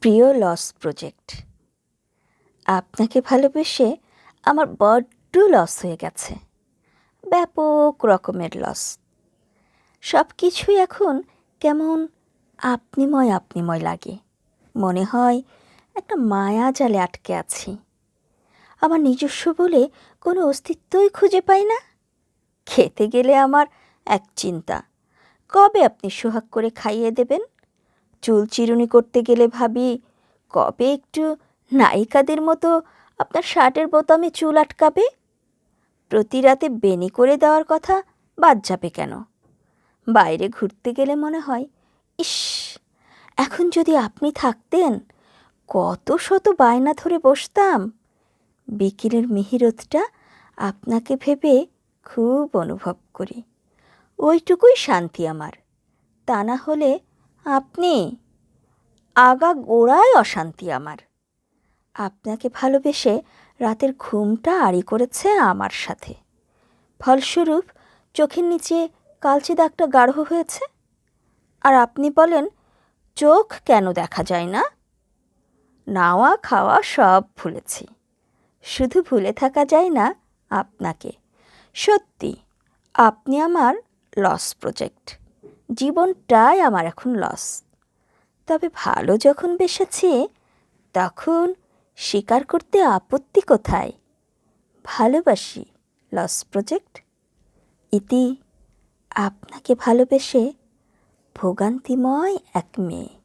প্রিয় loss project. আপনাকে ভালোবেসে আমার বড্ড লস হয়ে গেছে। ব্যাপক রকমের লস। সব কিছুই এখন কেমন আপনিময় আপনিময় লাগে। মনে হয় একটা মায়া জালে আটকে আছি। আমার নিজস্ব বলে কোনো অস্তিত্বই খুঁজে পাই না। খেতে গেলে আমার এক চিন্তা, কবে আপনি সোহাগ করে খাইয়ে দেবেন? চুল চিরুনি করতে গেলে ভাবি, কবে একটু নায়িকাদের মতো আপনার শার্টের বোতামে চুল আটকাবে? প্রতি রাতে বেনি করে দেওয়ার কথা বাদ যাবে কেন? বাইরে ঘুরতে গেলে মনে হয়, ইস, এখন যদি আপনি থাকতেন, কত শত বায়না ধরে বসতাম। বিকেলের মিহিরতটা আপনাকে ভেবে খুব অনুভব করি। ওইটুকুই শান্তি আমার। তা না হলে আপনি আগা গোড়ায় অশান্তি আমার। আপনাকে ভালোবেসে রাতের ঘুমটা আড়ি করেছে আমার সাথে। ফলস্বরূপ চোখের নিচে কালচে দাগটা গাঢ় হয়েছে। আর আপনি বলেন, চোখ কেন দেখা যায় না? নাওয়া খাওয়া সব ভুলেছি। শুধু ভুলে থাকা যায় না আপনাকে। সত্যি, আপনি আমার লস প্রজেক্ট জীবনটাই আমার এখন লস তবে ভালো যখন বেসেছে, তখন স্বীকার করতে আপত্তি কোথায়? ভালোবাসি লস প্রজেক্ট ইতি আপনাকে ভালোবেসে ভোগান্তিময় এক মেয়ে।